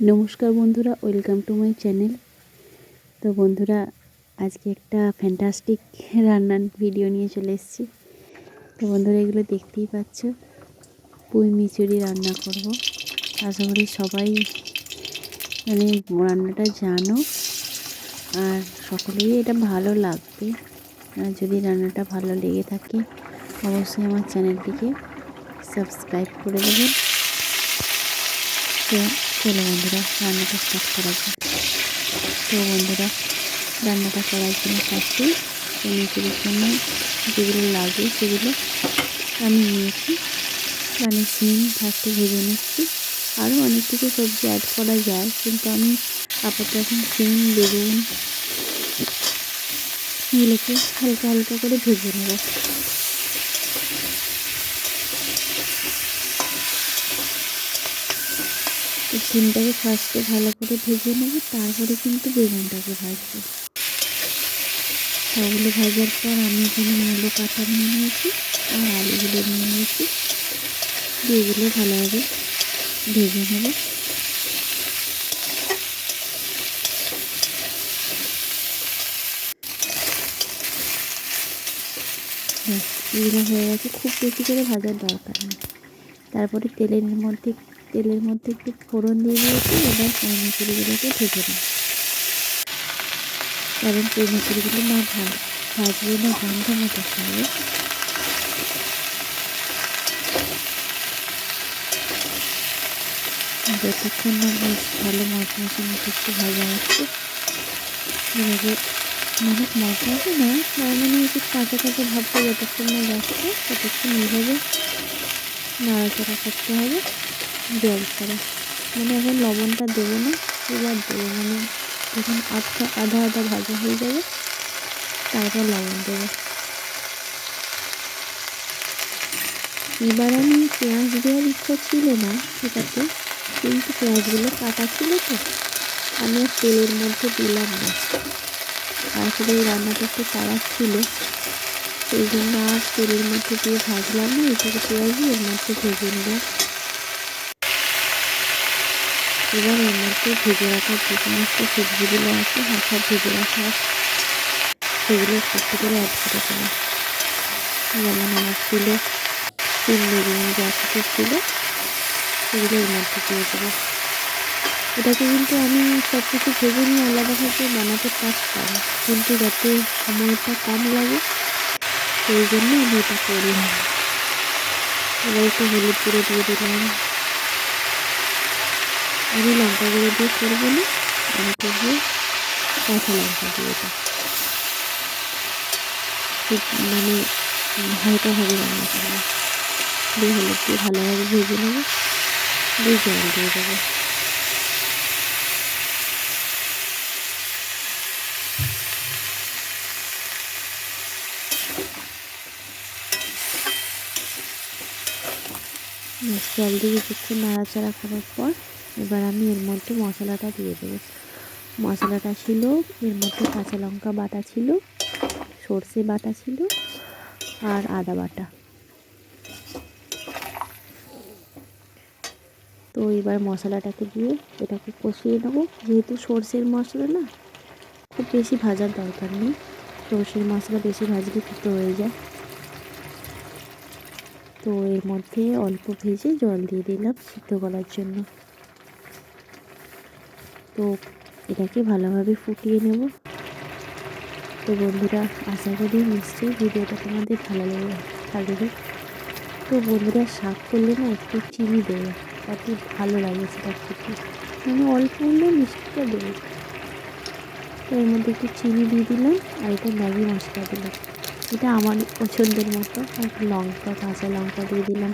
নমস্কার বন্ধুরা, welcome to my channel. তো বন্ধুরা, আজকে একটা ফ্যান্টাস্টিক রান্নার ভিডিও নিয়ে চলে এসেছি। তো বন্ধুরা, এগুলো দেখতেই পাচ্ছ। পুঁই মিচুরি রান্না করব। আশা করি সবাই মানে রান্নাটা জানো। আর সকলেই এটা ভালো লাগবে। আর যদি রান্নাটা ভালো লেগে থাকে, অবশ্যই আমার চ্যানেলটিকে সাবস্ক্রাইব করে দেবেন। তো চলো বন্ধুরা, রান্নাটা স্টার্ট করা যাক তো বন্ধুরা, রান্নাটা করার জন্য ফার্স্টে পনিরের জন্য যেগুলো লাগে সেগুলো আমি নিয়েছি মানে সিম ফার্স্টে ভেজে নিচ্ছি। আরও অনেক কিছু সবজি অ্যাড করা যায়, কিন্তু আমি আপাতত এখন সিম, বেগুন, এগুলোকে হালকা হালকা করে ভেজে নেব। তো সিমটাকে ফার্স্টে ভালো করে ভেজে নেব, তারপরে কিন্তু বেগুনটাকে ভাজবো। ওগুলো ভাজার পর আমি এখানে মূলো কাটা নিয়ে নিয়েছি, আর আলুগুলো নিয়ে নিয়েছি। এগুলো ভালোভাবে ভেজে নেব। এগুলো হয়ে গেছে। খুব বেশি করে ভাজার দরকার নেই। তারপরে তেলের মধ্যে তেলের মধ্যে একটু ফোড়ন দিয়ে দিয়েছি, এবার কর্মচুরিগুলোকে ভেজে নিই কারণ কর্মচুরিগুলো না ভালো ভাজলে না গন্ধ মতো খাবে যতক্ষণ না বেশ ভালো মশলা মতো একটু ভাজা হচ্ছে এভাবে মানে মশলাটা না মানে একটু কাঁচা কাঁচা ভাবটা যতক্ষণ না যাচ্ছে, ততক্ষণ এইভাবে নাড়াচাড়া করতে হবে। জল ছাড়া। মানে এখন লবণটা দেবো না, এবার দেবো। মানে যখন আধা আধা আধা ভাজা হয়ে যাবে, তারপর লবণ দেবো। এবার আমি পেঁয়াজ দেওয়ার ইচ্ছা ছিল না সেটাতে, কিন্তু পেঁয়াজগুলো কাটা ছিল তো, আমি আর তেলের মধ্যে দিলাম না। আসলে এই রান্নাটা একটু তাড়া ছিল, সেই জন্য আর তেলের মধ্যে দিয়ে ভাজলাম না, এটাকে পেঁয়াজই এর মধ্যে ভেজে নিলাম। এবার এর মধ্যে ভেজে রাখা যে সমস্ত সবজিগুলো আছে হাফা ভেজে রাখা, সেগুলো একটু করে অ্যাড করে দেবো। যেমন আমার ছিল তিন বেগুন, যা কিছু ছিল, সেগুলো এর মধ্যে দিয়ে দেবো। এটাকে কিন্তু আমি সব কিছু ভেজে নিয়ে আলাদাভাবে বানাতে পারতাম, কিন্তু যাতে সময়টা কম লাগে, সেই জন্য আমি এটা করলাম এবার একটু হলুদ গুঁড়ো দিয়ে দিলাম। আমি লঙ্কা গুঁড়ো দিয়ে করব না আমি করব কাঁচা লঙ্কা দিয়ে খুব মানে হালকাভাবে রান্না করব দিয়ে হলুদ দিয়ে ভালোভাবে ভেজে নেব। দিয়ে জল দিয়ে দেবো। জল দিয়ে কিছুক্ষণ নাড়াচাড়া করার পর এবার আমি এর মধ্যে মশলাটা দিয়ে দেবো। মশলাটা ছিল, এর মধ্যে কাঁচা লঙ্কা বাটা ছিল, সর্ষে বাটা ছিল আর আদা বাটা। তো এবার মশলাটাকে দিয়ে এটাকে কষিয়ে নেব। যেহেতু সর্ষের মশলা না, খুব বেশি ভাজার দরকার নেই। সর্ষের মশলা বেশি ভাজলে খেতে হয়ে যায়? তো এর মধ্যে অল্প ভেজে জল দিয়ে দিলাম সিদ্ধ করার জন্য। তো এটাকে ভালোভাবে ফুটিয়ে নেব। তো বন্ধুরা, আশা করি নিশ্চয়ই ভিডিওটা তোমাদের ভালো লেগে থাকবে তো বন্ধুরা, শাক করলে না একটু চিনি দেবে তাতে ভালো লাগে সেটা খেতে। মানে অল্প হলেও মিষ্টিটা দেবে তো এর মধ্যে একটু চিনি দিয়ে দিলাম আর এটা ম্যাগি মশলা দিলাম। এটা আমার পছন্দের মতো। একটু লঙ্কা, কাঁচা লঙ্কা দিয়ে দিলাম।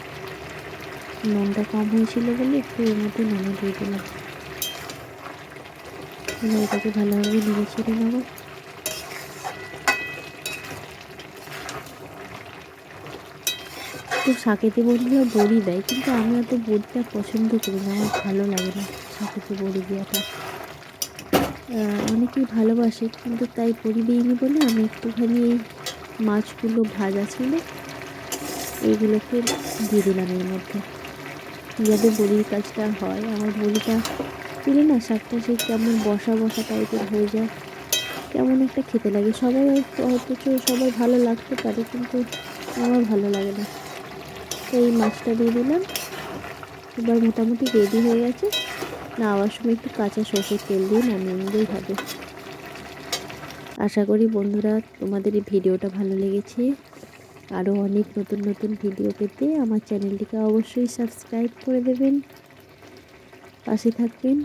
নুনটা কম হয়েছিল বলে একটু এর মধ্যে নুনও দিয়ে দিলাম। এটাকে ভালোভাবে নেড়ে ছেড়ে নেব। তো শাকেতে বড়িগুলো বড়ি দেয়, কিন্তু আমি অত বড়িটা পছন্দ করি না, আমার ভালো লাগে না শাকেতে বড়ি দেওয়াটা। অনেকেই ভালোবাসে, কিন্তু তাই বড়ি দিইনি বলে আমি একটুখানি এই মাছগুলো ভাজা ছিল এইগুলোকে দিয়ে দিলাম এর মধ্যে। যাতে বড়ির কাজটা হয়, আমার বড়িটা দিলে না, শাকটা সেই কেমন বসা বসা টাইপের হয়ে যায়। কেমন একটা খেতে লাগে। সবাই অথচ সবাই ভালো লাগতে পারে, কিন্তু আমার ভালো লাগে না। এই মাছটা দিয়ে দিলাম। এবার মোটামুটি রেডি হয়ে গেছে। নাওয়ার সময় একটু কাঁচা সর্ষের তেল দিয়ে নামিয়ে নিলেই হবে। আশা করি বন্ধুরা, তোমাদের এই ভিডিওটা ভালো লেগেছে। আরও অনেক নতুন নতুন ভিডিও পেতে আমার চ্যানেলটিকে অবশ্যই সাবস্ক্রাইব করে দেবেন। পাশে থাকবেন।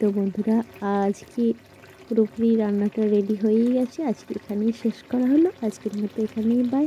তো বন্ধুরা, আজকে পুরোপুরি রান্নাটা রেডি হয়েই গেছে। আজকে এখানেই শেষ করা হলো। আজকের মতো এখানেই বাই